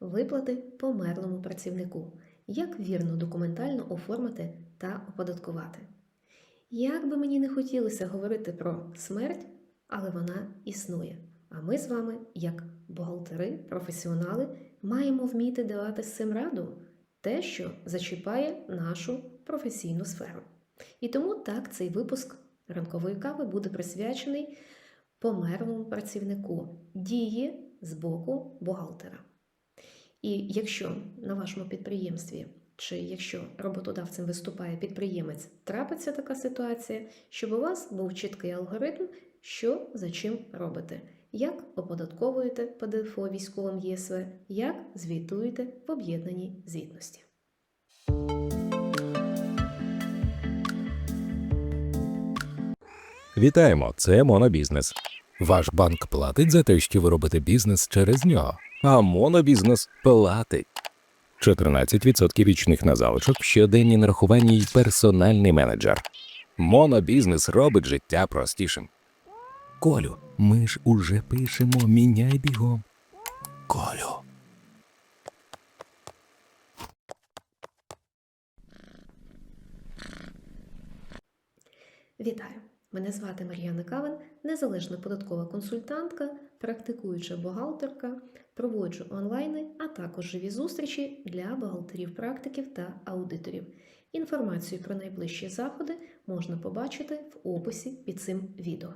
Виплати померлому працівнику. Як вірно документально оформити та оподаткувати. Як би мені не хотілося говорити про смерть, але вона існує. А ми з вами, як бухгалтери, професіонали, маємо вміти давати з цим раду те, що зачіпає нашу професійну сферу. І тому так цей випуск ранкової кави буде присвячений померлому працівнику дії з боку бухгалтера. І якщо на вашому підприємстві, чи якщо роботодавцем виступає підприємець, трапиться така ситуація, щоб у вас був чіткий алгоритм, що за чим робите, як оподатковуєте ПДФО військовим ЄСВ, як звітуєте в об'єднаній звітності. Вітаємо! Це Монобізнес. Ваш банк платить за те, що ви робите бізнес через нього. А Монобізнес платить. 14% річних на залишок, щоденні нарахування й персональний менеджер. Монобізнес робить життя простішим. Колю, ми ж уже пишемо, міняй бігом. Колю. Вітаю! Мене звати Мар'яна Кавен, незалежна податкова консультантка, практикуюча бухгалтерка, проводжу онлайни, а також живі зустрічі для бухгалтерів-практиків та аудиторів. Інформацію про найближчі заходи можна побачити в описі під цим відео.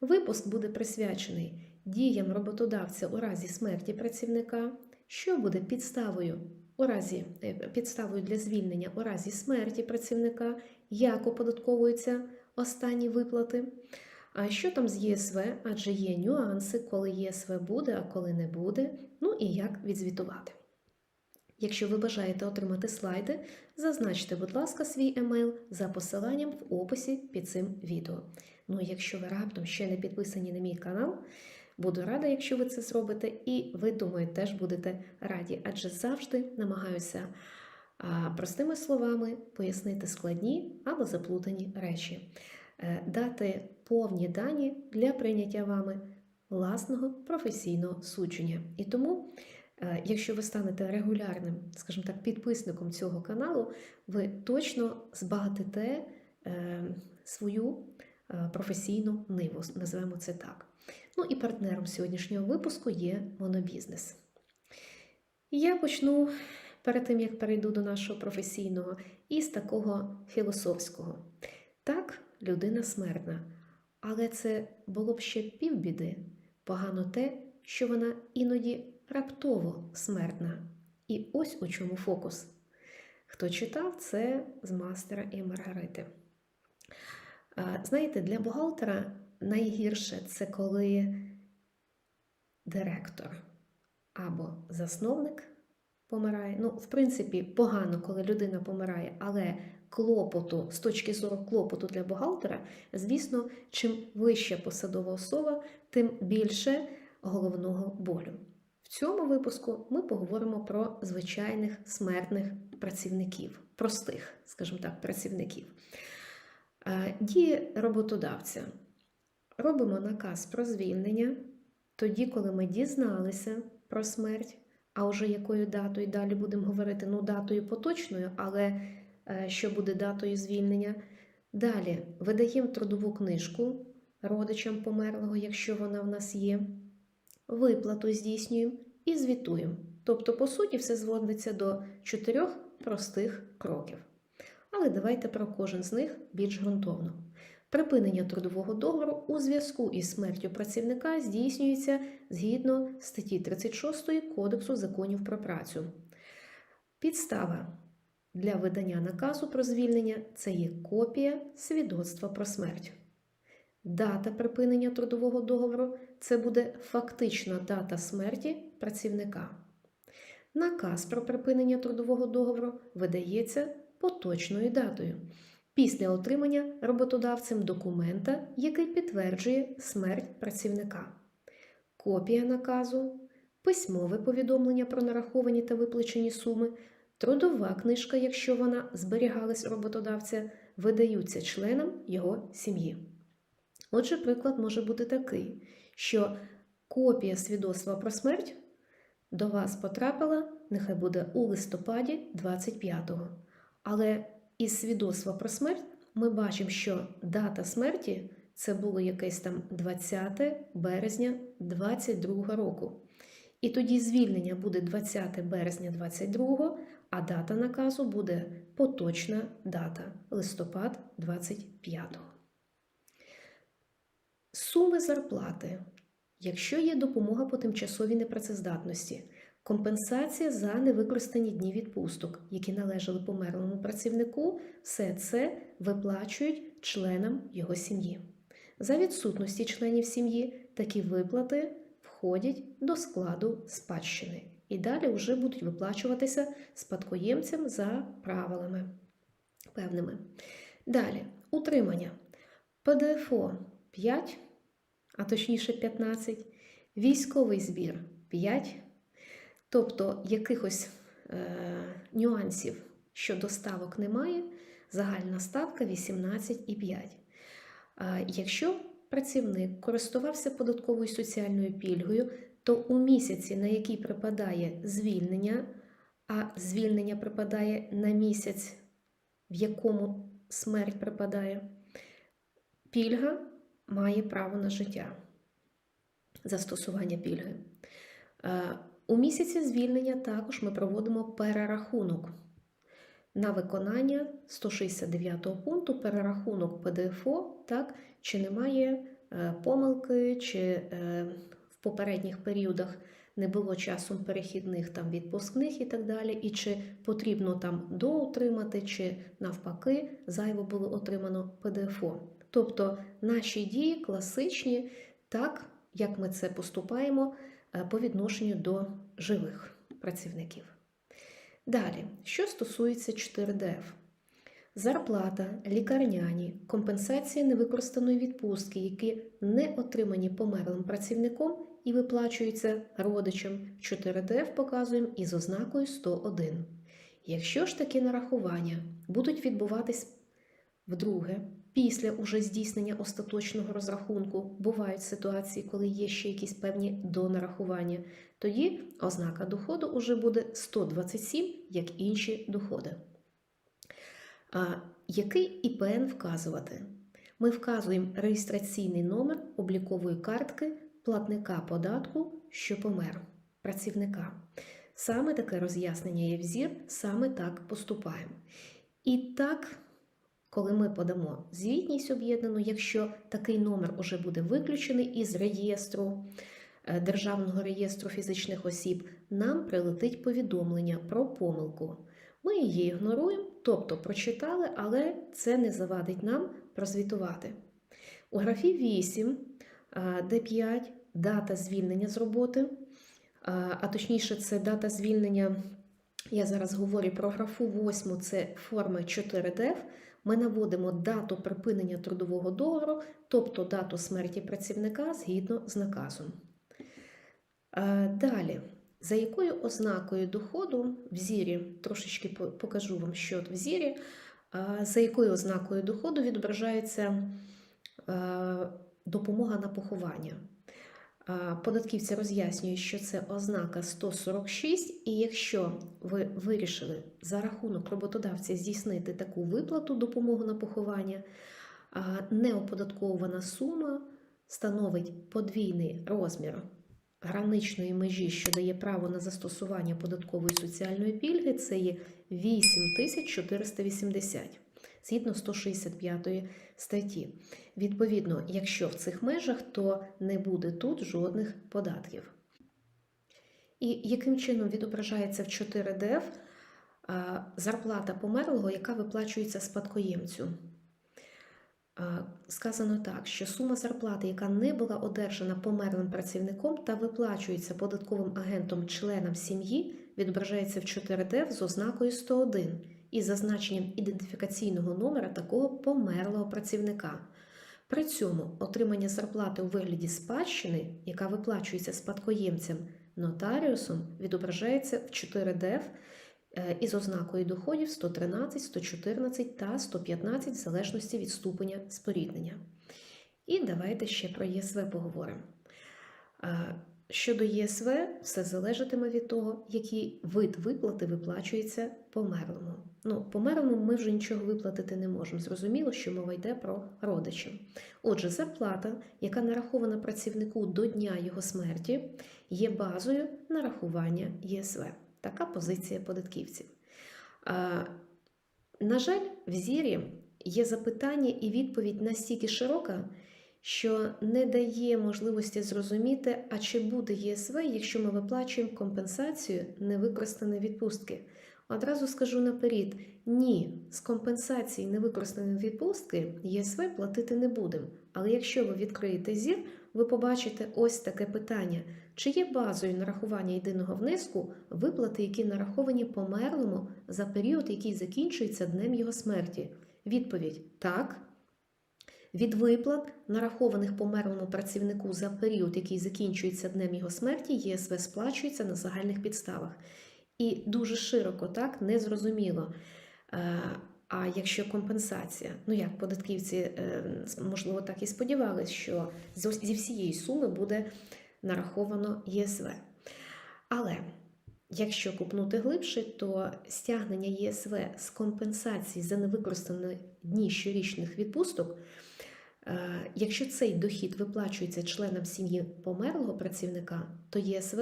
Випуск буде присвячений діям роботодавця у разі смерті працівника, що буде підставою у разі е, підставою для звільнення у разі смерті працівника, як оподатковуються останні виплати. А що там з ЄСВ? Адже є нюанси, коли ЄСВ буде, а коли не буде. Ну і як відзвітувати. Якщо ви бажаєте отримати слайди, зазначте, будь ласка, свій емейл за посиланням в описі під цим відео. Ну, і якщо ви раптом ще не підписані на мій канал, буду рада, якщо ви це зробите, і ви, думаю, теж будете раді, адже завжди намагаюся простими словами пояснити складні або заплутані речі, Е, дати повні дані для прийняття вами власного професійного судження. І тому, е, якщо ви станете регулярним, скажімо так, підписником цього каналу, ви точно збагатите е, свою е, професійну ниву, називаємо це так. Ну і партнером сьогоднішнього випуску є монобізнес. Я почну перед тим, як перейду до нашого професійного, із такого філософського. Так, людина смертна, але це було б ще півбіди. Погано те, що вона іноді раптово смертна. І ось у чому фокус. Хто читав, це з мастера і Маргарити. Знаєте, для бухгалтера найгірше це коли директор або засновник помирає. Ну, в принципі, погано, коли людина помирає, але клопоту, з точки зору клопоту для бухгалтера, звісно, чим вища посадова особа, тим більше головного болю. В цьому випуску ми поговоримо про звичайних смертних працівників, простих, скажімо так, працівників. Е, Дії роботодавця. Робимо наказ про звільнення тоді, коли ми дізналися про смерть, а вже якою датою далі будемо говорити, ну, датою поточною, але що буде датою звільнення. Далі видаємо трудову книжку родичам померлого, якщо вона в нас є, виплату здійснюємо і звітуємо. Тобто, по суті, все зводиться до чотирьох простих кроків. Але давайте про кожен з них більш ґрунтовно. Припинення трудового договору у зв'язку із смертю працівника здійснюється згідно статті 36 Кодексу законів про працю. Підстава для видання наказу про звільнення це є копія свідоцтва про смерть. Дата припинення трудового договору це буде фактична дата смерті працівника. Наказ про припинення трудового договору видається поточною датою після отримання роботодавцем документа, який підтверджує смерть працівника, копія наказу, письмове повідомлення про нараховані та виплачені суми, трудова книжка, якщо вона зберігалась роботодавця, видаються членам його сім'ї. Отже, приклад може бути такий, що копія свідоцтва про смерть до вас потрапила, нехай буде у листопаді 25-го. Але із свідоцтва про смерть ми бачимо, що дата смерті це було якесь там 20 березня 22 року. І тоді звільнення буде 20 березня 22, а дата наказу буде поточна дата листопад 25. Суми зарплати. Якщо є допомога по тимчасовій непрацездатності, компенсація за невикористані дні відпусток, які належали померлому працівнику, все це виплачують членам його сім'ї. За відсутності членів сім'ї такі виплати входять до складу спадщини і далі вже будуть виплачуватися спадкоємцям за правилами певними. Далі, утримання. ПДФО 5, а точніше 15, військовий збір 5, тобто якихось е, нюансів щодо ставок немає, загальна ставка 18,5. А Якщо працівник користувався податковою соціальною пільгою, то у місяці, на який припадає звільнення, а звільнення припадає на місяць, в якому смерть припадає, пільга має право на життя. Застосування пільги. Е, У місяці звільнення також ми проводимо перерахунок на виконання 169 пункту перерахунок ПДФО, так, чи немає е, помилки, чи е, попередніх періодах не було часом перехідних там відпускних і так далі, і чи потрібно там доотримати, чи навпаки зайво було отримано ПДФО. Тобто наші дії класичні, так як ми це поступаємо е, по відношенню до живих працівників. Далі, що стосується 4ДФ. Зарплата, лікарняні, компенсація невикористаної відпустки, які не отримані померлим працівником і виплачуються родичам. 4ДФ показуємо із ознакою 101. Якщо ж такі нарахування будуть відбуватись вдруге, після уже здійснення остаточного розрахунку, бувають ситуації, коли є ще якісь певні донарахування, тоді ознака доходу уже буде 127, як інші доходи. А який ІПН вказувати? Ми вказуємо реєстраційний номер облікової картки платника податку, що помер працівника. Саме таке роз'яснення є взір, саме так поступаємо. І так, коли ми подамо звітність об'єднану, якщо такий номер уже буде виключений із реєстру е, Державного реєстру фізичних осіб, нам прилетить повідомлення про помилку. Ми її ігноруємо, тобто прочитали, але це не завадить нам прозвітувати. У графі 8, е, де 5 дата звільнення з роботи, а точніше, це дата звільнення. Я зараз говорю про графу 8, це форми 4DF. Ми наводимо дату припинення трудового договору, тобто дату смерті працівника згідно з наказом. Далі, за якою ознакою доходу в зірі, трошечки покажу вам, що в зірі, за якою ознакою доходу відображається допомога на поховання. А, Податківці роз'яснюють, що це ознака 146, і якщо ви вирішили за рахунок роботодавця здійснити таку виплату допомогу на поховання, неоподаткована сума становить подвійний розмір граничної межі, що дає право на застосування податкової соціальної пільги, це є 8480 згідно 165 статті. Відповідно, якщо в цих межах, то не буде тут жодних податків. І яким чином відображається в 4ДФ зарплата померлого, яка виплачується спадкоємцю? А, Сказано так, що сума зарплати, яка не була одержана померлим працівником та виплачується податковим агентом членам сім'ї, відображається в 4ДФ з ознакою 101 із зазначенням ідентифікаційного номера такого померлого працівника. При цьому отримання зарплати у вигляді спадщини, яка виплачується спадкоємцям нотаріусом, відображається в 4ДФ е, із ознакою доходів 113, 114 та 115 в залежності від ступеня споріднення. І давайте ще про ЄСВ поговоримо. Е, щодо ЄСВ, все залежатиме від того, який вид виплати виплачується померлому. Ну, померлому ми вже нічого виплатити не можемо. Зрозуміло, що мова йде про родичів. Отже, зарплата, яка нарахована працівнику до дня його смерті, є базою нарахування ЄСВ. Така позиція податківців. На жаль, в зірі є запитання і відповідь настільки широка, що не дає можливості зрозуміти, а чи буде ЄСВ, якщо ми виплачуємо компенсацію невикористаної відпустки. Одразу скажу наперед: ні, з компенсації невикористаної відпустки ЄСВ платити не будемо. Але якщо ви відкриєте зір, ви побачите ось таке питання: чи є базою нарахування єдиного внеску виплати, які нараховані померлому за період, який закінчується днем його смерті? Відповідь так. Від виплат, нарахованих померлому працівнику за період, який закінчується днем його смерті, ЄСВ сплачується на загальних підставах. І дуже широко, так, незрозуміло. Е, А якщо компенсація, ну як податківці, е, можливо, так і сподівалися, що зі всієї суми буде нараховано ЄСВ. Але якщо купнути глибше, то стягнення ЄСВ з компенсації за невикористані дні щорічних відпусток, е, якщо цей дохід виплачується членам сім'ї померлого працівника, то ЄСВ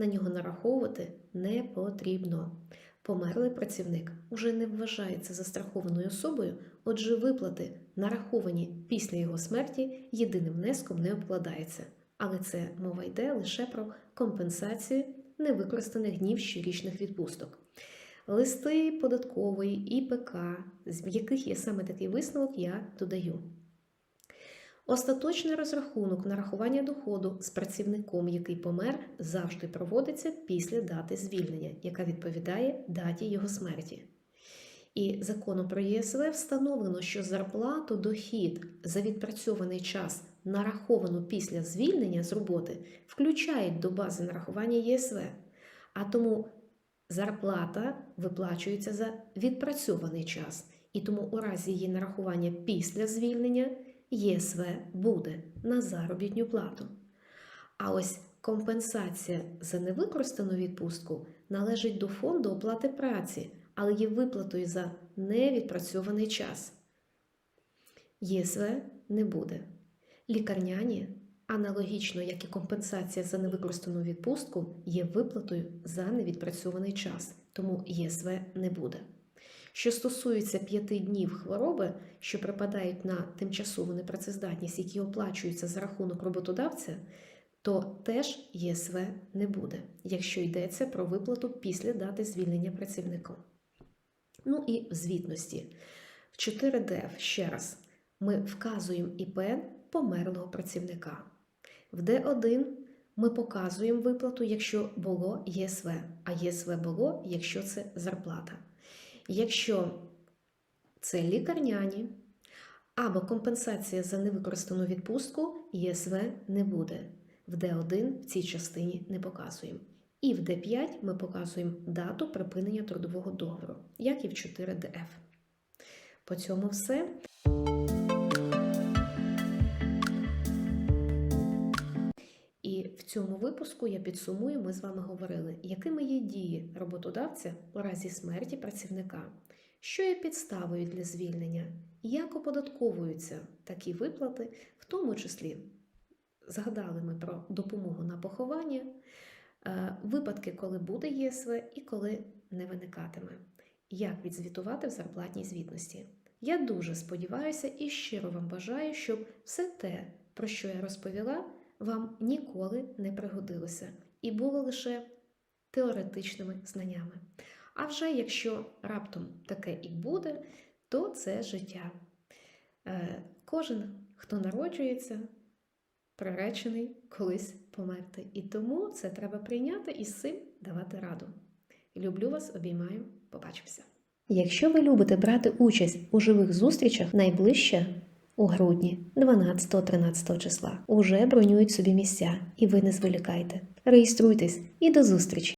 на нього нараховувати не потрібно. Померлий працівник уже не вважається застрахованою особою, отже, виплати, нараховані після його смерті, єдиним внеском не обкладається. Але це мова йде лише про компенсацію невикористаних днів щорічних відпусток. Листи податкової ІПК, з яких є саме такий висновок, я додаю. Остаточний розрахунок нарахування доходу з працівником, який помер, завжди проводиться після дати звільнення, яка відповідає даті його смерті. І законом про ЄСВ встановлено, що зарплату дохід за відпрацьований час, нараховану після звільнення з роботи, включають до бази нарахування ЄСВ. А тому зарплата виплачується за відпрацьований час. І тому у разі її нарахування після звільнення ЄСВ буде на заробітню плату. А ось компенсація за невикористану відпустку належить до фонду оплати праці, але є виплатою за невідпрацьований час. ЄСВ не буде. Лікарняні, аналогічно як і компенсація за невикористану відпустку, є виплатою за невідпрацьований час, тому ЄСВ не буде. Що стосується п'яти днів хвороби, що припадають на тимчасову непрацездатність, які оплачуються за рахунок роботодавця, то теж ЄСВ не буде, якщо йдеться про виплату після дати звільнення працівника. Ну і в звітності. В 4ДФ ще раз ми вказуємо ІП померлого працівника. В Д1 ми показуємо виплату, якщо було ЄСВ, а ЄСВ було, якщо це зарплата. Якщо це лікарняні або компенсація за невикористану відпустку, ЄСВ не буде. В Д1 в цій частині не показуємо. І в Д5 ми показуємо дату припинення трудового договору, як і в 4ДФ. По цьому все. Цьому випуску я підсумую, ми з вами говорили, якими є дії роботодавця у разі смерті працівника, що є підставою для звільнення, як оподатковуються такі виплати, в тому числі згадали ми про допомогу на поховання, е, випадки, коли буде ЄСВ і коли не виникатиме, як відзвітувати в зарплатній звітності. Я дуже сподіваюся і щиро вам бажаю, щоб все те, про що я розповіла, вам ніколи не пригодилося і було лише теоретичними знаннями. А вже якщо раптом таке і буде, то це життя. Е, Кожен, хто народжується, приречений колись померти. І тому це треба прийняти і з цим давати раду. Люблю вас, обіймаю, побачимося. Якщо ви любите брати участь у живих зустрічах, найближче у грудні 12-13 числа уже бронюють собі місця, і ви не зволікайте. Реєструйтесь і до зустрічі!